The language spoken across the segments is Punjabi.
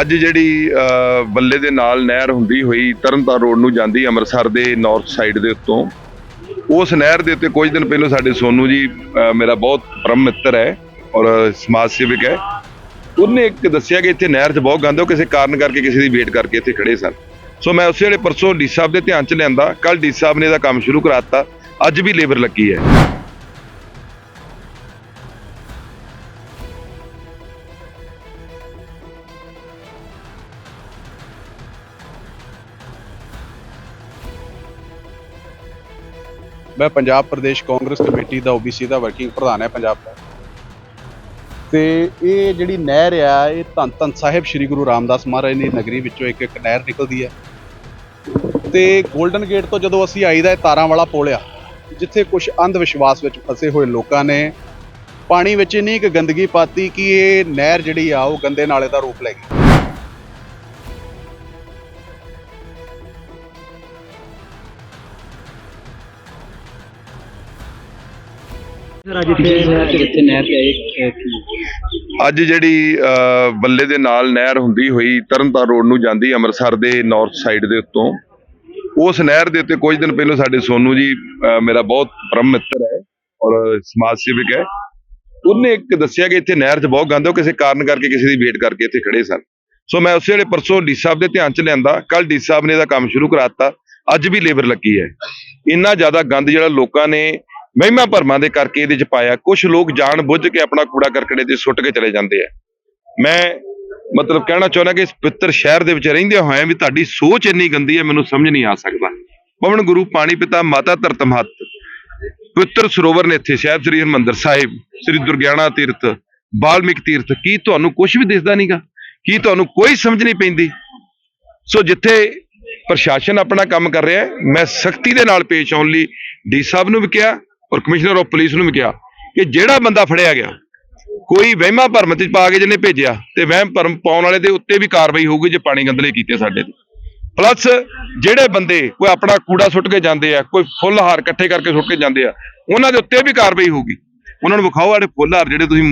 ਅੱਜ ਜਿਹੜੀ ਬੱਲੇ ਦੇ ਨਾਲ ਨਹਿਰ ਹੁੰਦੀ ਹੋਈ ਤਰਨਤਾਰਨ ਰੋਡ ਨੂੰ ਜਾਂਦੀ ਅੰਮ੍ਰਿਤਸਰ ਦੇ ਨਾਰਥ ਸਾਈਡ ਦੇ ਉੱਤੋਂ। ਉਸ ਨਹਿਰ ਦੇ ਉੱਤੇ ਕੁਝ ਦਿਨ ਪਹਿਲਾਂ ਸਾਡੇ ਸੋਨੂ ਜੀ ਮੇਰਾ ਬਹੁਤ ਪਰਮ ਮਿੱਤਰ ਹੈ ਔਰ ਸਮਾਜ ਸੇਵਕ ਹੈ। ਉਹਨੇ ਇੱਕ ਦੱਸਿਆ ਕਿ ਇੱਥੇ ਨਹਿਰ 'ਚ ਬਹੁਤ ਗੰਦ ਹੈ, ਉਹ ਕਿਸੇ ਕਾਰਨ ਕਰਕੇ ਕਿਸੇ ਦੀ ਵੇਟ ਕਰਕੇ ਇੱਥੇ ਖੜੇ ਸਨ। ਸੋ ਮੈਂ ਉਸੇ ਵੇਲੇ ਪਰਸੋਂ ਡੀ ਸਾਹਿਬ ਦੇ ਧਿਆਨ 'ਚ ਲਿਆਂਦਾ ਕੱਲ ਡੀ ਸਾਹਿਬ ਨੇ ਇਹਦਾ ਕੰਮ ਸ਼ੁਰੂ ਕਰਾਤਾ, ਅੱਜ ਵੀ ਲੇਬਰ ਲੱਗੀ ਹੈ। ਮੈਂ ਪੰਜਾਬ ਪ੍ਰਦੇਸ਼ ਕਾਂਗਰਸ ਕਮੇਟੀ ਦਾ OBC ਦਾ ਵਰਕਿੰਗ ਪ੍ਰਧਾਨ ਹੈ ਪੰਜਾਬ ਦਾ। ਤੇ ਇਹ ਜਿਹੜੀ ਨਹਿਰ ਆ, ਇਹ ਧੰਨ ਧੰਨ ਸਾਹਿਬ ਸ੍ਰੀ ਗੁਰੂ ਰਾਮਦਾਸ ਮਹਾਰਾਜ ਦੀ ਨਗਰੀ ਵਿੱਚੋਂ ਇੱਕ ਇੱਕ ਨਹਿਰ ਨਿਕਲਦੀ ਹੈ। ਤੇ 골ਡਨ ਗੇਟ ਤੋਂ ਜਦੋਂ ਅਸੀਂ ਆਈਦਾ ਇਹ ਤਾਰਾਂ ਵਾਲਾ ਪੋਲ ਆ, ਜਿੱਥੇ ਕੁਝ ਅੰਧ ਵਿਸ਼ਵਾਸ ਵਿੱਚ ਫਸੇ ਹੋਏ ਲੋਕਾਂ ਨੇ, ਪਾਣੀ ਵਿੱਚ ਇੰਨੀ ਕੁ ਗੰਦਗੀ ਪਾਤੀ ਕਿ ਇਹ ਨਹਿਰ ਜਿਹੜੀ ਆ, ਉਹ ਗੰਦੇ ਨਾਲੇ ਦਾ ਰੂਪ ਲੈ ਗਈ। ਜਿੱਥੇ ਨਹਿਰ ਤੇ ਆਏ ਅੱਜ ਜਿਹੜੀ ਅ, ਬੱਲੇ ਦੇ ਨਾਲ ਨਹਿਰ ਹੁੰਦੀ ਹੋਈ ਤਰਨਤਾਰਨ ਰੋਡ ਨੂੰ ਜਾਂਦੀ ਅੰਮ੍ਰਿਤਸਰ ਦੇ ਨਾਰਥ ਸਾਈਡ ਦੇ ਉੱਤੋਂ। ਉਸ ਨਹਿਰ ਦੇ ਉੱਤੇ ਕੁਝ ਦਿਨ ਪਹਿਲਾਂ ਸਾਡੇ ਸੋਨੂ ਜੀ ਅ, ਮੇਰਾ ਬਹੁਤ ਪਰਮ ਮਿੱਤਰ ਹੈ ਔਰ ਸਮਾਜ ਸੇਵਕ ਹੈ। ਉਹਨੇ ਇੱਕ ਦੱਸਿਆ ਕਿ ਇੱਥੇ ਨਹਿਰ 'ਚ ਬਹੁਤ ਗੰਦ ਹੈ ਉਹ ਕਿਸੇ ਕਾਰਨ ਕਰਕੇ ਕਿਸੇ ਦੀ ਵੇਟ ਕਰਕੇ ਇੱਥੇ ਖੜੇ ਸਨ। ਸੋ ਮੈਂ ਉਸੇ ਵੇਲੇ ਪਰਸੋਂ ਡੀ ਸਾਹਿਬ ਦੇ ਧਿਆਨ 'ਚ ਲਿਆਂਦਾ ਕੱਲ ਡੀ ਸਾਹਿਬ ਨੇ ਇਹਦਾ ਕੰਮ ਸ਼ੁਰੂ ਕਰਾਤਾ ਅੱਜ ਵੀ ਲੇਬਰ ਲੱਗੀ ਹੈ। ਇੰਨਾ ਜ਼ਿਆਦਾ ਗੰਦ ਜਿਹੜਾ ਲੋਕਾਂ ਨੇ ਮਹਿਮਾ ਭਰਮਾਂ ਦੇ ਕਰਕੇ ਇਹਦੇ 'ਚ ਪਾਇਆ। ਕੁਝ ਲੋਕ ਜਾਣ ਬੁੱਝ ਕੇ ਆਪਣਾ ਕੂੜਾ ਕਰਕੜੇ ਤੇ ਸੁੱਟ ਕੇ ਚਲੇ ਜਾਂਦੇ ਆ। ਮੈਂ ਮਤਲਬ ਕਹਿਣਾ ਚਾਹੁੰਦਾ ਕਿ ਇਸ ਪਵਿੱਤਰ ਸ਼ਹਿਰ ਦੇ ਵਿੱਚ ਰਹਿੰਦੇ ਹੋਏ ਵੀ ਤੁਹਾਡੀ ਸੋਚ ਇੰਨੀ ਗੰਦੀ ਹੈ, ਮੈਨੂੰ ਸਮਝ ਨਹੀਂ ਆ ਸਕਦਾ। ਪਵਨ ਗੁਰੂ, ਪਾਣੀ ਪਿਤਾ, ਮਾਤਾ ਧਰਤ ਮਹੱਤ। ਪਵਿੱਤਰ ਸਰੋਵਰ ਨੇ ਇੱਥੇ ਸਾਹਿਬ ਸ੍ਰੀ ਹਰਿਮੰਦਰ ਸਾਹਿਬ, ਸ੍ਰੀ ਦੁਰਗਿਆਣਾ ਤੀਰਥ, ਬਾਲਮਿਕ ਤੀਰਥ, ਕੀ ਤੁਹਾਨੂੰ ਕੁਝ ਵੀ ਦਿਸਦਾ ਨਹੀਂਗਾ ਕੀ ਤੁਹਾਨੂੰ ਕੋਈ ਸਮਝ ਨਹੀਂ ਪੈਂਦੀ? ਸੋ ਜਿੱਥੇ ਪ੍ਰਸ਼ਾਸਨ ਆਪਣਾ ਕੰਮ ਕਰ ਰਿਹਾ ਮੈਂ ਸਖਤੀ ਦੇ ਨਾਲ ਪੇਸ਼ ਆਉਣ ਲਈ ਡੀ ਸਾਹਿਬ ਨੂੰ ਵੀ ਕਿਹਾ ਔਰ ਕਮਿਸ਼ਨਰ ਆਫ ਪੁਲਿਸ ਨੂੰ ਵੀ ਕਿਹਾ ਕਿ ਜਿਹੜਾ ਬੰਦਾ ਫੜਿਆ ਗਿਆ, ਕੋਈ ਵਹਿਮਾਂ ਭਰਮ ਚ ਪਾ ਕੇ ਜਿਹਨੇ ਭੇਜਿਆ ਤੇ ਵਹਿਮ ਭਰਮ ਪਾਉਣ ਵਾਲੇ ਦੇ ਉੱਤੇ ਵੀ ਕਾਰਵਾਈ ਹੋਊਗੀ ਜੇ ਪਾਣੀ ਗੰਦਲੇ ਕੀਤੇ ਸਾਡੇ ਤੇ। ਪਲੱਸ ਜਿਹੜੇ ਬੰਦੇ ਕੋਈ ਆਪਣਾ ਕੂੜਾ ਸੁੱਟ ਕੇ ਜਾਂਦੇ ਆ, ਕੋਈ ਫੁੱਲ ਹਾਰ ਇਕੱਠੇ ਕਰਕੇ ਸੁੱਟ ਕੇ ਜਾਂਦੇ ਆ, ਉਹਨਾਂ ਦੇ ਉੱਤੇ ਵੀ ਕਾਰਵਾਈ ਹੋਊਗੀ। ਉਹਨਾਂ ਨੂੰ ਵਿਖਾਓ ਆੜੇ ਫੁੱਲ ਹਾਰ ਜਿਹੜੇ ਤੁਸੀਂ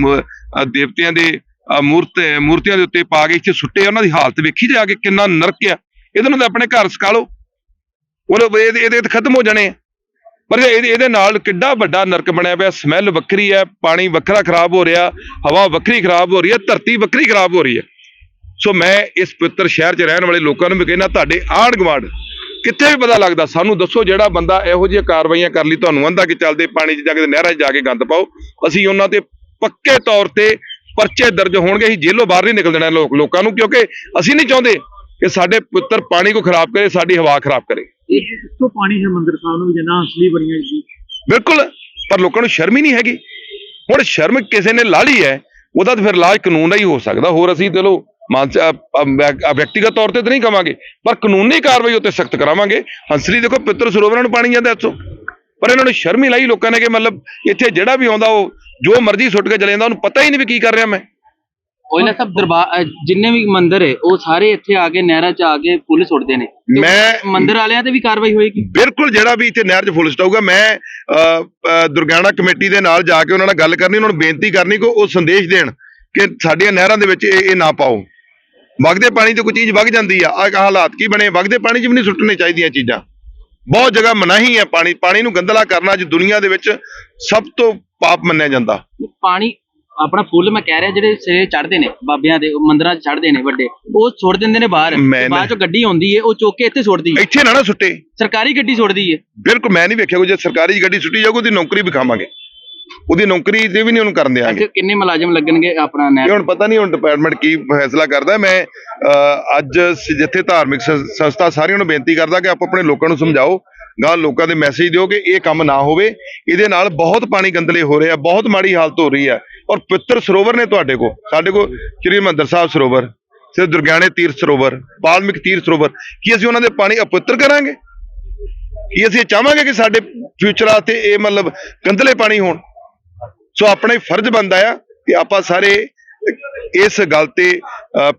ਦੇਵਤਿਆਂ ਦੇ ਮੂਰਤ, ਮੂਰਤੀਆਂ ਦੇ ਉੱਤੇ ਪਾ ਕੇ ਇੱਥੇ ਸੁੱਟੇ ਉਹਨਾਂ ਦੀ ਹਾਲਤ ਵੇਖੀ ਜਾ ਕੇ ਕਿੰਨਾ ਨਰਕ ਆ। ਇਹਦੇ ਨਾਲ ਤਾਂ ਆਪਣੇ ਘਰ ਸਕਾ ਲਓ। ਉਹ ਇਹਦੇ ਇਹਦੇ ਤੇ ਖਤਮ ਹੋ ਜਾਣੇ ਆ। ਪਰ ਇਹਦੇ ਇਹਦੇ ਨਾਲ ਕਿੱਡਾ ਵੱਡਾ ਨਰਕ ਬਣਿਆ ਪਿਆ ਸਮੈਲ ਵੱਖਰੀ ਹੈ, ਪਾਣੀ ਵੱਖਰਾ ਖਰਾਬ ਹੋ ਰਿਹਾ, ਹਵਾ ਵੱਖਰੀ ਖਰਾਬ ਹੋ ਰਹੀ ਹੈ, ਧਰਤੀ ਵੱਖਰੀ ਖਰਾਬ ਹੋ ਰਹੀ ਹੈ। ਸੋ ਮੈਂ ਇਸ ਪਵਿੱਤਰ ਸ਼ਹਿਰ 'ਚ ਰਹਿਣ ਵਾਲੇ ਲੋਕਾਂ ਨੂੰ ਵੀ ਕਹਿੰਦਾ, ਤੁਹਾਡੇ ਆਂਢ ਗੁਆਂਢ, ਕਿੱਥੇ ਵੀ ਪਤਾ ਲੱਗਦਾ, ਸਾਨੂੰ ਦੱਸੋ ਜਿਹੜਾ ਬੰਦਾ ਇਹੋ ਜਿਹੀਆਂ ਕਾਰਵਾਈਆਂ ਕਰ ਲਈ, ਤੁਹਾਨੂੰ ਆਂਦਾ ਕਿ ਚੱਲਦੇ ਪਾਣੀ 'ਚ ਜਾ ਕੇ ਨਹਿਰਾਂ 'ਚ ਜਾ ਕੇ ਗੰਦ ਪਾਓ। ਅਸੀਂ ਉਹਨਾਂ ਤੇ ਪੱਕੇ ਤੌਰ ਤੇ ਪਰਚੇ ਦਰਜ ਹੋਣਗੇ, ਅਸੀਂ ਜੇਲ੍ਹੋਂ ਬਾਹਰ ਨਹੀਂ ਨਿਕਲ ਦੇਣਾ ਲੋਕ ਲੋਕਾਂ ਨੂੰ, ਕਿਉਂਕਿ ਅਸੀਂ ਨਹੀਂ ਚਾਹੁੰਦੇ ਕਿ ਸਾਡੇ ਪੁੱਤਰ ਪਾਣੀ ਕੋ ਖਰਾਬ ਕਰੇ, ਸਾਡੀ ਹਵਾ ਖਰਾਬ ਕਰੇ। ਇਹ ਕਿੱਥੋਂ ਪਾਣੀ ਹਰਮੰਦਰ ਸਾਹਿਬ ਨੂੰ ਜਿੰਨਾ ਅਸਲੀ ਬਣੀਆਂ ਜੀ। ਬਿਲਕੁਲ, ਪਰ ਲੋਕਾਂ ਨੂੰ ਸ਼ਰਮ ਹੀ ਨਹੀਂ ਹੈਗੀ। ਹੁਣ ਸ਼ਰਮ ਕਿਸੇ ਨੇ ਲਾ ਲਈ ਹੈ, ਉਹਦਾ ਤਾਂ ਫਿਰ ਇਲਾਜ ਕਾਨੂੰਨ ਦਾ ਹੀ ਹੋ ਸਕਦਾ। ਹੋਰ ਅਸੀਂ ਚਲੋ, ਮਾਨਸ ਵਿਅਕਤੀਗਤ ਤੌਰ ਤੇ ਤਾਂ ਨਹੀਂ ਕਵਾਂਗੇ, ਪਰ ਕਾਨੂੰਨੀ ਕਾਰਵਾਈ ਉੱਤੇ ਸਖਤ ਕਰਾਵਾਂਗੇ। ਹੰਸਲੀ ਦੇਖੋ, ਪਿੱਤਰ ਸਰੋਵਰਾਂ ਨੂੰ ਪਾਣੀ ਜਾਂਦਾ ਇੱਥੋਂ। ਪਰ ਇਹਨਾਂ ਨੂੰ ਸ਼ਰਮ ਹੀ ਲਾਈ ਲੋਕਾਂ ਨੇ ਕਿ ਮਤਲਬ ਇੱਥੇ ਜਿਹੜਾ ਵੀ ਆਉਂਦਾ ਉਹ ਜੋ ਮਰਜ਼ੀ ਸੁੱਟ ਕੇ ਚਲੇ ਜਾਂਦਾ, ਉਹਨੂੰ ਪਤਾ ਹੀ ਨਹੀਂ ਵੀ ਕੀ ਕਰ ਰਿਹਾ ਮੈਂ। ਨਾ ਸਭ ਦਰਬਾਰ ਜਿੰਨੇ ਵੀ ਮੰਦਿਰ ਹੈ ਉਹ ਸਾਰੇ ਇੱਥੇ ਆ ਕੇ ਨਹਿਰਾਂ 'ਚ ਆ ਕੇ ਫੁੱਲ ਸੁੱਟਦੇ ਨੇ। ਮੈਂ ਮੰਦਿਰ ਵਾਲਿਆਂ ਤੇ ਵੀ ਕਾਰਵਾਈ ਹੋਏਗੀ? ਬਿਲਕੁਲ ਜਿਹੜਾ ਵੀ ਇੱਥੇ ਨਹਿਰ 'ਚ ਫੁੱਲ ਸਟਾਊਗਾ ਮੈਂ ਦੁਰਗਿਆਣਾ ਕਮੇਟੀ ਦੇ ਨਾਲ ਜਾ ਕੇ ਉਹਨਾਂ ਨਾਲ ਗੱਲ ਕਰਨੀ ਉਹਨਾਂ ਨੂੰ ਬੇਨਤੀ ਕਰਨੀ ਕਿ ਉਹ ਸੰਦੇਸ਼ ਦੇਣ ਕਿ ਸਾਡੀਆਂ ਨਹਿਰਾਂ ਦੇ ਵਿੱਚ ਇਹ ਇਹ ਨਾ ਪਾਓ। ਵਗਦੇ ਪਾਣੀ ਤੇ ਕੋਈ ਚੀਜ਼ ਵਗ ਜਾਂਦੀ ਆ ਆ ਹਾਲਾਤ ਕੀ ਬਣੇ? ਵਗਦੇ ਪਾਣੀ 'ਚ ਵੀ ਨਹੀਂ ਸੁੱਟਣੇ ਚਾਹੀਦੀਆਂ ਚੀਜ਼ਾਂ। ਬਹੁਤ ਜਗ੍ਹਾ ਮਨਾਹੀ ਹੈ ਪਾਣੀ ਪਾਣੀ ਨੂੰ ਗੰਦਲਾ ਕਰਨਾ ਅੱਜ ਦੁਨੀਆ ਦੇ ਵਿੱਚ ਸਭ ਤੋਂ ਪਾਪ ਮੰਨਿਆ ਜਾਂਦਾ। ਪਾਣੀ ਆਪਣਾ ਫੁੱਲ ਮੈਂ ਕਹਿ ਰਿਹਾ ਜਿਹੜੇ ਸਿਰੇ ਚੜਦੇ ਨੇ ਬਾਬਿਆਂ ਦੇ ਮੰਦਿਰਾਂ 'ਚ ਚੜਦੇ ਨੇ ਵੱਡੇ ਉਹ ਸੁੱਟ ਦਿੰਦੇ ਨੇ ਬਾਹਰ। ਮੈਂ ਬਾਅਦ 'ਚੋਂ ਗੱਡੀ ਆਉਂਦੀ ਹੈ ਉਹ ਚੁੱਕ ਕੇ ਇੱਥੇ ਸੁੱਟਦੀ ਹੈ ਇੱਥੇ ਨਾ ਨਾ ਸੁੱਟੇ। ਸਰਕਾਰੀ ਗੱਡੀ ਸੁੱਟਦੀ ਹੈ ਬਿਲਕੁਲ ਮੈਂ ਨਹੀਂ ਵੇਖਿਆ ਕੋਈ ਜੇ ਸਰਕਾਰੀ ਗੱਡੀ ਸੁੱਟੀ ਜਾਊਗੀ ਉਹਦੀ ਨੌਕਰੀ ਵੀ ਖਾਵਾਂਗੇ ਉਹਦੀ ਨੌਕਰੀ ਤੇ ਵੀ ਨਹੀਂ ਉਹਨੂੰ ਕਰਨ ਦਿਆਂਗੇ। ਇੱਥੇ ਕਿੰਨੇ ਮੁਲਾਜ਼ਮ ਲੱਗਣਗੇ ਆਪਣਾ ਇਹ ਹੁਣ ਪਤਾ ਨਹੀਂ ਹੁਣ ਡਿਪਾਰਟਮੈਂਟ ਕੀ ਫੈਸਲਾ ਕਰਦਾ। ਮੈਂ ਅਹ, ਅੱਜ ਸ- ਜਿੱਥੇ ਧਾਰਮਿਕ ਸੰਸਥਾ ਸਾਰਿਆਂ ਨੂੰ ਬੇਨਤੀ ਕਰਦਾ ਕਿ ਆਪੋ ਆਪਣੇ ਲੋਕਾਂ ਨੂੰ ਸਮਝਾਓ। ਗਾਂ ਲੋਕਾਂ ਦੇ ਮੈਸੇਜ ਦਿਓ ਕਿ ਇਹ ਕੰਮ ਨਾ ਹੋਵੇ। ਇਹਦੇ ਨਾਲ ਬਹੁਤ ਪਾਣੀ ਗੰਦਲੇ ਹੋ ਰਹੇ ਆ, ਬਹੁਤ ਮਾੜੀ ਹਾਲਤ ਹੋ ਰਹੀ ਹੈ ਔਰ ਪਵਿੱਤਰ ਸਰੋਵਰ ਨੇ ਤੁਹਾਡੇ ਕੋਲ, ਸਾਡੇ ਕੋਲ ਸ੍ਰੀ ਹਰਿਮੰਦਰ ਸਾਹਿਬ ਸਰੋਵਰ, ਸ੍ਰੀ ਦੁਰਗਿਆਣੇ ਤੀਰਥ ਸਰੋਵਰ, ਬਾਲਮਿਕ ਤੀਰਥ ਸਰੋਵਰ, ਕੀ ਅਸੀਂ ਉਹਨਾਂ ਦੇ ਪਾਣੀ ਅਪਵਿੱਤਰ ਕਰਾਂਗੇ? ਕੀ ਅਸੀਂ ਚਾਹਾਂਗੇ ਕਿ ਸਾਡੇ ਫਿਊਚਰ ਤੇ ਇਹ ਮਤਲਬ ਗੰਦਲੇ ਪਾਣੀ ਹੋਣ? ਸੋ ਆਪਣਾ ਹੀ ਫਰਜ਼ ਬਣਦਾ ਆ ਕਿ ਆਪਾਂ ਸਾਰੇ ਇਸ ਗੱਲ ਤੇ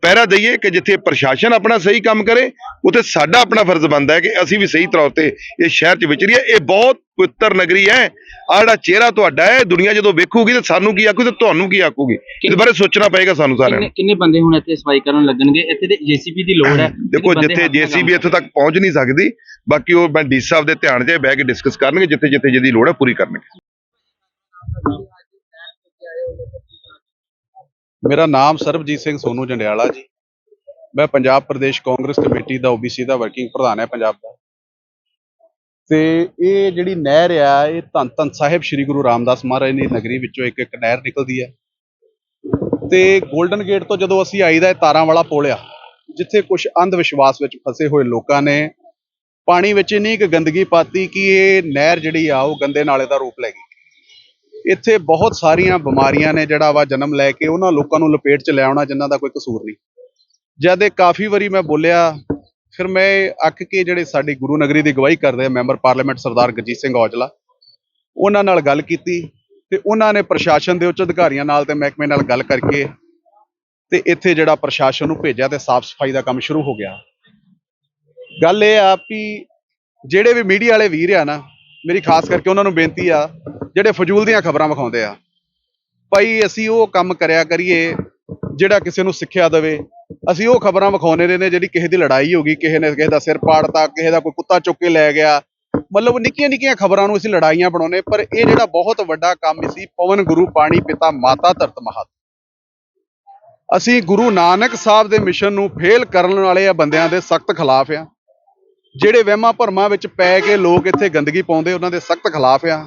ਪਹਿਰਾ ਦਈਏ ਕਿ ਜਿੱਥੇ ਪ੍ਰਸ਼ਾਸਨ ਆਪਣਾ ਸਹੀ ਕੰਮ ਕਰੇ ਉੱਥੇ ਸਾਡਾ ਆਪਣਾ ਫਰਜ਼ ਬਣਦਾ ਹੈ ਕਿ ਅਸੀਂ ਵੀ ਸਹੀ ਤੌਰ ਤੇ ਇਹ ਸ਼ਹਿਰ 'ਚ ਵਿਚਰੀਏ। ਇਹ ਬਹੁਤ ਪਵਿੱਤਰ ਨਗਰੀ ਹੈ। ਆ ਜਿਹੜਾ ਚਿਹਰਾ ਤੁਹਾਡਾ ਹੈ ਦੁਨੀਆ ਜਦੋਂ ਵੇਖੂਗੀ ਤਾਂ ਸਾਨੂੰ ਕੀ ਆਖੂ ਤੇ ਤੁਹਾਨੂੰ ਕੀ ਆਖੂਗੀ? ਇਸ ਬਾਰੇ ਸੋਚਣਾ ਪਏਗਾ ਸਾਨੂੰ ਸਾਰਿਆਂ ਨੂੰ। ਕਿੰਨੇ ਬੰਦੇ ਹੁਣ ਇੱਥੇ ਸਫ਼ਾਈ ਕਰਨ ਲੱਗਣਗੇ? ਇੱਥੇ ਤੇ ਜੀਸੀਬੀ ਦੀ ਲੋੜ ਹੈ। ਦੇਖੋ ਜਿੱਥੇ ਜੀਸੀਬੀ ਇੱਥੇ ਤੱਕ ਪਹੁੰਚ ਨਹੀਂ ਸਕਦੀ ਬਾਕੀ ਉਹ ਮੈਂ ਡੀ ਸਾਹਿਬ ਦੇ ਧਿਆਨ 'ਚ ਬਹਿ ਕੇ ਡਿਸਕਸ ਕਰਨਗੇ ਜਿੱਥੇ ਜਿੱਥੇ ਜਿਹਦੀ ਲੋੜ ਹੈ ਪੂਰੀ ਕਰਨਗੇ। ਮੇਰਾ ਨਾਮ ਸਰਬਜੀਤ ਸਿੰਘ ਸੋਨੂ ਜੰਡਿਆਲਾ ਜੀ। ਮੈਂ ਪੰਜਾਬ ਪ੍ਰਦੇਸ਼ ਕਾਂਗਰਸ ਕਮੇਟੀ ਦਾ ਓਬੀਸੀ ਦਾ ਵਰਕਿੰਗ ਪ੍ਰਧਾਨ ਹੈ ਪੰਜਾਬ ਦਾ। ਤੇ ਇਹ ਜਿਹੜੀ ਨਹਿਰ ਆ, ਇਹ ਧੰਨ ਧੰਨ ਸਾਹਿਬ ਸ੍ਰੀ ਗੁਰੂ ਰਾਮਦਾਸ ਮਹਾਰਾਜ ਦੀ ਨਗਰੀ ਵਿੱਚੋਂ ਇੱਕ ਇੱਕ ਨਹਿਰ ਨਿਕਲਦੀ ਹੈ। ਤੇ 골ਡਨ ਗੇਟ ਤੋਂ ਜਦੋਂ ਅਸੀਂ ਆਈਦਾ, ਇਹ ਤਾਰਾਂ ਵਾਲਾ ਪੁਲ ਆ, ਜਿੱਥੇ ਕੁਝ ਅੰਧ ਵਿਸ਼ਵਾਸ ਵਿੱਚ ਫਸੇ ਹੋਏ ਲੋਕਾਂ ਨੇ ਪਾਣੀ ਵਿੱਚ ਇੰਨੀ ਕੁ ਗੰਦਗੀ ਪਾਤੀ ਕਿ ਇਹ ਨਹਿਰ ਜਿਹੜੀ ਆ, ਉਹ ਗੰਦੇ ਨਾਲੇ ਦਾ ਰੂਪ ਲੈ ਗਈ। ਇੱਥੇ ਬਹੁਤ ਸਾਰੀਆਂ ਬਿਮਾਰੀਆਂ ਨੇ ਜਿਹੜਾ ਵਾ ਜਨਮ ਲੈ ਕੇ ਉਹਨਾਂ ਲੋਕਾਂ ਨੂੰ ਲਪੇਟ 'ਚ ਲੈ ਆਉਣਾ ਜਿਨ੍ਹਾਂ ਦਾ ਕੋਈ ਕਸੂਰ ਨਹੀਂ। ਜਦ ਇਹ ਕਾਫੀ ਵਾਰੀ ਮੈਂ ਬੋਲਿਆ, ਫਿਰ ਮੈਂ ਅੱਕ ਕੇ ਜਿਹੜੇ ਸਾਡੀ ਗੁਰੂ ਨਗਰੀ ਦੀ ਗਵਾਹੀ ਕਰਦੇ ਮੈਂਬਰ ਪਾਰਲੀਮੈਂਟ ਸਰਦਾਰ ਗਜੀਤ ਸਿੰਘ ਔਜਲਾ, ਉਹਨਾਂ ਨਾਲ ਗੱਲ ਕੀਤੀ ਤੇ ਉਹਨਾਂ ਨੇ ਪ੍ਰਸ਼ਾਸਨ ਦੇ ਉੱਚ ਅਧਿਕਾਰੀਆਂ ਨਾਲ ਤੇ ਮਹਿਕਮੇ ਨਾਲ ਗੱਲ ਕਰਕੇ ਤੇ ਇੱਥੇ ਜਿਹੜਾ ਪ੍ਰਸ਼ਾਸਨ ਨੂੰ ਭੇਜਿਆ ਤੇ ਸਾਫ਼ ਸਫ਼ਾਈ ਦਾ ਕੰਮ ਸ਼ੁਰੂ ਹੋ ਗਿਆ। ਗੱਲ ਇਹ ਆ ਵੀ ਜਿਹੜੇ ਵੀ ਮੀਡੀਆ ਵਾਲੇ ਵੀਰ ਆ ਨਾ ਮੇਰੀ ਖਾਸ ਕਰਕੇ ਉਹਨਾਂ ਨੂੰ ਬੇਨਤੀ ਆ, ਜਿਹੜੇ ਫਜ਼ੂਲ ਦੀਆਂ ਖਬਰਾਂ ਵਿਖਾਉਂਦੇ ਆ, ਭਾਈ ਅਸੀਂ ਉਹ ਕੰਮ ਕਰਿਆ ਕਰੀਏ ਜਿਹੜਾ ਕਿਸੇ ਨੂੰ ਸਿੱਖਿਆ ਦੇਵੇ। ਅਸੀਂ ਉਹ ਖਬਰਾਂ ਵਿਖਾਉਣੇ ਨੇ ਜਿਹੜੀ ਕਿਸੇ ਦੀ ਲੜਾਈ ਹੋ ਗਈ, ਕਿਸੇ ਨੇ ਕਿਸੇ ਦਾ ਸਿਰ ਪਾੜਤਾ, ਕਿਸੇ ਦਾ ਕੋਈ ਕੁੱਤਾ ਚੁੱਕ ਕੇ ਲੈ ਗਿਆ। ਮਤਲਬ ਨਿੱਕੀਆਂ ਨਿੱਕੀਆਂ ਖਬਰਾਂ ਨੂੰ ਅਸੀਂ ਲੜਾਈਆਂ ਬਣਾਉਨੇ ਪਰ ਇਹ ਜਿਹੜਾ ਬਹੁਤ ਵੱਡਾ ਕੰਮ ਸੀ, ਪਵਨ ਗੁਰੂ ਪਾਣੀ ਪਿਤਾ ਮਾਤਾ ਧਰਤ ਮਹਤ। ਅਸੀਂ ਗੁਰੂ ਨਾਨਕ ਸਾਹਿਬ ਦੇ ਮਿਸ਼ਨ ਨੂੰ ਫੇਲ ਕਰਨ ਵਾਲੇ ਆ ਬੰਦਿਆਂ ਦੇ ਸਖਤ ਖਿਲਾਫ ਆ। ਜਿਹੜੇ ਵਹਿਮਾਂ ਭਰਮਾਂ ਵਿੱਚ ਪੈ ਕੇ ਲੋਕ ਇੱਥੇ ਗੰਦਗੀ ਪਾਉਂਦੇ, ਉਹਨਾਂ ਦੇ ਸਖਤ ਖਿਲਾਫ ਆ।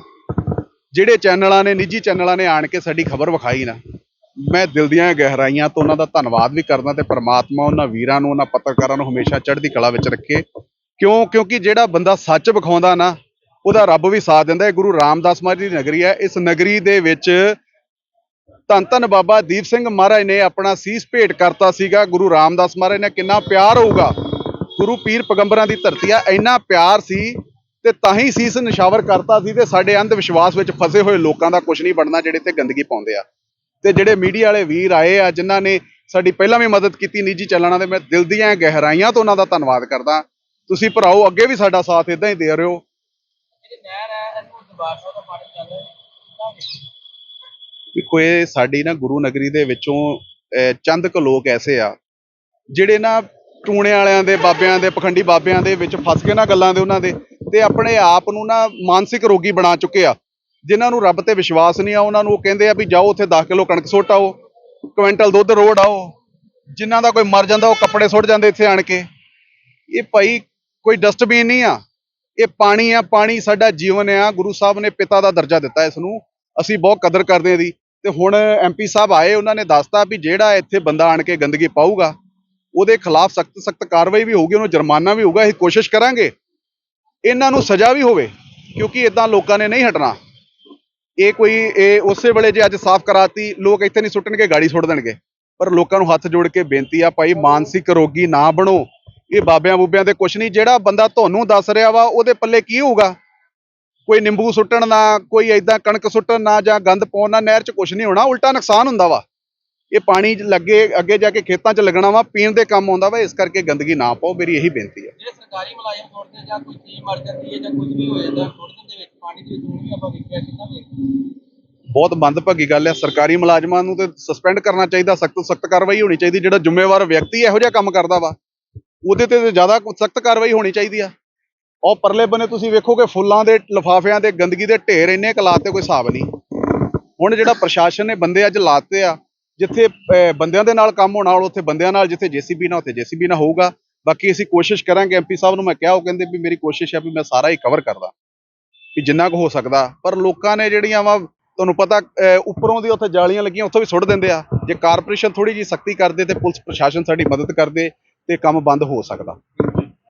ਜਿਹੜੇ ਚੈਨਲਾਂ ਨੇ, ਨਿੱਜੀ ਚੈਨਲਾਂ ਨੇ ਆਣ ਕੇ ਸਾਡੀ ਖਬਰ ਵਿਖਾਈ ਨਾ, ਮੈਂ ਦਿਲ ਦੀਆਂ ਗਹਿਰਾਈਆਂ ਤੋਂ ਉਹਨਾਂ ਦਾ ਧੰਨਵਾਦ ਵੀ ਕਰਦਾ ਤੇ ਪ੍ਰਮਾਤਮਾ ਉਹਨਾਂ ਵੀਰਾਂ ਨੂੰ, ਉਹਨਾਂ ਪੱਤਰਕਾਰਾਂ ਨੂੰ ਹਮੇਸ਼ਾ ਚੜ੍ਹਦੀ ਕਲਾ ਵਿੱਚ ਰੱਖੇ। ਕਿਉਂ? ਕਿਉਂਕਿ ਜਿਹੜਾ ਬੰਦਾ ਸੱਚ ਵਿਖਾਉਂਦਾ ਨਾ, ਉਹਦਾ ਰੱਬ ਵੀ ਸਾਥ ਦਿੰਦਾ ਹੈ। ਗੁਰੂ ਰਾਮਦਾਸ ਮਹਾਰਾਜ ਦੀ ਨਗਰੀ ਹੈ। ਇਸ ਨਗਰੀ ਦੇ ਵਿੱਚ ਧੰਨ ਧੰਨ ਬਾਬਾ ਦੀਪ ਸਿੰਘ ਮਹਾਰਾਜ ਨੇ ਆਪਣਾ ਸੀਸ ਭੇਟ ਕਰਤਾ ਸੀਗਾ। ਗੁਰੂ ਰਾਮਦਾਸ ਮਹਾਰਾਜ ਨੇ ਕਿੰਨਾ ਪਿਆਰ ਹੋਊਗਾ। ਗੁਰੂ ਪੀਰ ਪੈਗੰਬਰਾਂ ਦੀ ਧਰਤੀ ਆ ਇੰਨਾ ਪਿਆਰ ਸੀ ਤੇ ਤਾਂ ਹੀ ਸੀਸ ਨਿਸ਼ਾਵਰ ਕਰਤਾ ਸੀ ਤੇ ਸਾਡੇ ਅੰਧ ਵਿਸ਼ਵਾਸ ਵਿੱਚ ਫਸੇ ਹੋਏ ਲੋਕਾਂ ਦਾ ਕੁਝ ਨਹੀਂ ਬਣਨਾ ਜਿਹੜੇ ਤੇ ਗੰਦਗੀ ਪਾਉਂਦੇ ਆ। ਤੇ ਜਿਹੜੇ ਮੀਡੀਆ ਵਾਲੇ ਵੀਰ ਆਏ ਆ ਜਿਨ੍ਹਾਂ ਨੇ ਸਾਡੀ ਪਹਿਲਾਂ ਵੀ ਮਦਦ ਕੀਤੀ ਨਿੱਜੀ ਚੱਲਣਾ ਦੇ ਮੈਂ ਦਿਲ ਦੀਆਂ ਗਹਿਰਾਈਆਂ ਤੋਂ ਉਹਨਾਂ ਦਾ ਧੰਨਵਾਦ ਕਰਦਾ। ਤੁਸੀਂ ਭਰਾਓ ਅੱਗੇ ਵੀ ਸਾਡਾ ਸਾਥ ਇਦਾਂ ਹੀ ਦੇ ਰਹੇ ਹੋ। ਦੇਖੋ? ਇਹ ਸਾਡੀ ਨਾ ਗੁਰੂ ਨਗਰੀ ਦੇ ਵਿੱਚੋਂ ਚੰਦ ਕੁ ਲੋਕ ਐਸੇ ਆ ਜਿਹੜੇ ਨਾ ਟੂਣੇ ਵਾਲਿਆਂ ਦੇ, ਬਾਬਿਆਂ ਦੇ, ਪਖੰਡੀ ਬਾਬਿਆਂ ਦੇ ਵਿੱਚ ਫਸ ਕੇ ਨਾ ਗੱਲਾਂ ਦੇ ਉਹਨਾਂ ਦੇ, ਤੇ ਆਪਣੇ ਆਪ ਨੂੰ ਨਾ ਮਾਨਸਿਕ ਰੋਗੀ ਬਣਾ ਚੁੱਕੇ ਆ। ਜਿਨ੍ਹਾਂ ਨੂੰ ਰੱਬ ਤੇ ਵਿਸ਼ਵਾਸ ਨਹੀਂ ਆ, ਉਹਨਾਂ ਨੂੰ ਉਹ ਕਹਿੰਦੇ ਆ ਵੀ ਜਾਓ ਉੱਥੇ 10 ਕਿਲੋ ਕਣਕ ਸੁੱਟ ਆਓ, ਕੁਇੰਟਲ ਦੁੱਧ ਰੋੜ ਆਓ। ਜਿਨ੍ਹਾਂ ਦਾ ਕੋਈ ਮਰ ਜਾਂਦਾ, ਉਹ ਕੱਪੜੇ ਸੁੱਟ ਜਾਂਦੇ ਇੱਥੇ ਆਣ ਕੇ। ਇਹ ਭਾਈ ਕੋਈ ਡਸਟਬਿਨ ਨਹੀਂ ਆ। ਇਹ ਪਾਣੀ ਆ, ਪਾਣੀ ਸਾਡਾ ਜੀਵਨ ਆ। ਗੁਰੂ ਸਾਹਿਬ ਨੇ ਪਿਤਾ ਦਾ ਦਰਜਾ ਦਿੱਤਾ ਇਸ ਨੂੰ। ਅਸੀਂ ਬਹੁਤ ਕਦਰ ਕਰਦੇ ਹਾਂ ਦੀ ਤੇ ਹੁਣ ਐਮਪੀ ਸਾਹਿਬ ਆਏ, ਉਹਨਾਂ ਨੇ ਦੱਸਤਾ ਵੀ ਜਿਹੜਾ ਇੱਥੇ ਬੰਦਾ ਆਣ ਕੇ ਗੰਦਗੀ ਪਾਊਗਾ ਉਹਦੇ ਖਿਲਾਫ ਸਖਤ ਸਖਤ ਕਾਰਵਾਈ ਵੀ ਹੋਊਗੀ, ਉਹਨੂੰ ਜੁਰਮਾਨਾ ਵੀ ਹੋਊਗਾ, ਅਸੀਂ ਕੋਸ਼ਿਸ਼ ਕਰਾਂਗੇ। ਇਹਨਾਂ ਨੂੰ ਸਜ਼ਾ ਵੀ ਹੋਵੇ, ਕਿਉਂਕਿ ਇਦਾਂ ਲੋਕਾਂ ਨੇ ਨਹੀਂ ਹਟਣਾ। ਇਹ ਕੋਈ, ਇਹ ਉਸੇ ਵੇਲੇ ਜੇ ਅੱਜ ਸਾਫ਼ ਕਰਾਤੀ, ਲੋਕ ਇੱਥੇ ਨਹੀਂ ਸੁੱਟਣਗੇ, ਗਾੜੀ ਸੁੱਟ ਦੇਣਗੇ। ਪਰ ਲੋਕਾਂ ਨੂੰ ਹੱਥ ਜੋੜ ਕੇ ਬੇਨਤੀ ਆ, ਭਾਈ ਮਾਨਸਿਕ ਰੋਗੀ ਨਾ ਬਣੋ। ਇਹ ਬਾਬਿਆਂ ਬੂਬਿਆਂ ਦੇ ਕੁਛ ਨਹੀਂ, ਜਿਹੜਾ ਬੰਦਾ ਤੁਹਾਨੂੰ ਦੱਸ ਰਿਹਾ ਵਾ, ਉਹਦੇ ਪੱਲੇ ਕੀ ਹੋਊਗਾ? ਕੋਈ ਨਿੰਬੂ ਸੁੱਟਣ ਨਾ, ਕੋਈ ਐਦਾਂ ਕਣਕ ਸੁੱਟਣ ਨਾ ਜਾਂ ਗੰਦ ਪਾਉਣ ਨਾ, ਨਹਿਰ 'ਚ ਕੁਛ ਨਹੀਂ ਹੋਣਾ, ਉਲਟਾ ਨੁਕਸਾਨ ਹੁੰਦਾ ਵਾ। ਇਹ ਪਾਣੀ ਲੱਗੇ ਅੱਗੇ ਜਾ ਕੇ ਖੇਤਾਂ 'ਚ ਲੱਗਣਾ ਵਾ ਪੀਣ ਦੇ ਕੰਮ ਆਉਂਦਾ ਵਾ ਇਸ ਕਰਕੇ ਗੰਦਗੀ ਨਾ ਪਾਓ ਮੇਰੀ ਇਹੀ ਬੇਨਤੀ ਹੈ। ਜਿਹੜੇ ਸਰਕਾਰੀ ਮੁਲਾਜ਼ਮ ਸੁੱਟਦੇ ਜਾਂ ਕੋਈ ਚੀਜ਼ ਮਰ ਜਾਂਦੀ ਹੈ ਜਾਂ ਕੁਝ ਵੀ ਹੋ ਜਾਂਦਾ ਸੁੱਟ ਦਿੰਦੇ ਵਿੱਚ ਪਾਣੀ ਦੇ ਵਿੱਚ ਹੁਣ ਵੀ ਆਪਾਂ ਵੇਖਿਆ ਕਿੰਨਾ ਵੇਖਦੇ ਬਹੁਤ ਮੰਦਭਾਗੀ ਗੱਲ ਹੈ ਸਰਕਾਰੀ ਮੁਲਾਜ਼ਮਾਂ ਨੂੰ ਤੇ ਸਸਪੈਂਡ ਕਰਨਾ ਚਾਹੀਦਾ ਸਖਤ ਸਖਤ ਕਾਰਵਾਈ ਹੋਣੀ ਚਾਹੀਦੀ ਜਿਹੜਾ ਜ਼ਿੰਮੇਵਾਰ ਵਿਅਕਤੀ ਇਹੋ ਜਿਹਾ ਕੰਮ ਕਰਦਾ ਵਾ ਉਹਦੇ ਤੇ ਜ਼ਿਆਦਾ ਸਖਤ ਕਾਰਵਾਈ ਹੋਣੀ ਚਾਹੀਦੀ ਆ। ਉਹ ਪਰਲੇ ਬੰਨੇ ਤੁਸੀਂ ਵੇਖੋਗੇ ਫੁੱਲਾਂ ਦੇ ਲਿਫਾਫਿਆਂ ਦੇ ਗੰਦਗੀ ਦੇ ਢੇਰ ਇੰਨੇ ਕੁ ਲਾਤੇ ਕੋਈ ਹਿਸਾਬ ਨਹੀਂ। ਹੁਣ ਜਿਹੜਾ ਪ੍ਰਸ਼ਾਸਨ ਨੇ ਬੰਦੇ ਅੱਜ ਲਾਤੇ ਆ ਜਿੱਥੇ ਬੰਦਿਆਂ ਦੇ ਨਾਲ ਕੰਮ ਹੋਣਾ, ਉੱਥੇ ਬੰਦਿਆਂ ਨਾਲ, ਜਿੱਥੇ ਜੀਸੀਬੀ ਨਾਲ, ਉੱਥੇ ਜੀਸੀਬੀ ਨਾਲ ਹੋਊਗਾ। ਬਾਕੀ ਅਸੀਂ ਕੋਸ਼ਿਸ਼ ਕਰਾਂਗੇ ਐਮਪੀ ਸਾਹਿਬ ਨੂੰ, ਮੈਂ ਕਿਹਾ, ਉਹ ਕਹਿੰਦੇ ਵੀ ਮੇਰੀ ਕੋਸ਼ਿਸ਼ ਹੈ ਵੀ ਮੈਂ ਸਾਰਾ ਹੀ ਕਵਰ ਕਰਦਾ, ਵੀ ਜਿੰਨਾ ਕੁ ਹੋ ਸਕਦਾ। ਪਰ ਲੋਕਾਂ ਨੇ ਜਿਹੜੀਆਂ ਵਾ, ਤੁਹਾਨੂੰ ਪਤਾ ਉੱਪਰੋਂ ਦੀ ਉੱਥੇ ਜਾਲੀਆਂ ਲੱਗੀਆਂ, ਉੱਥੋਂ ਵੀ ਸੁੱਟ ਦਿੰਦੇ ਆ। ਜੇ ਕਾਰਪੋਰੇਸ਼ਨ ਥੋੜੀ ਜੀ ਸਖਤੀ ਕਰਦੇ ਤੇ ਪੁਲਿਸ ਪ੍ਰਸ਼ਾਸਨ ਸਾਡੀ ਮਦਦ ਕਰਦੇ ਤੇ ਕੰਮ ਬੰਦ ਹੋ ਸਕਦਾ।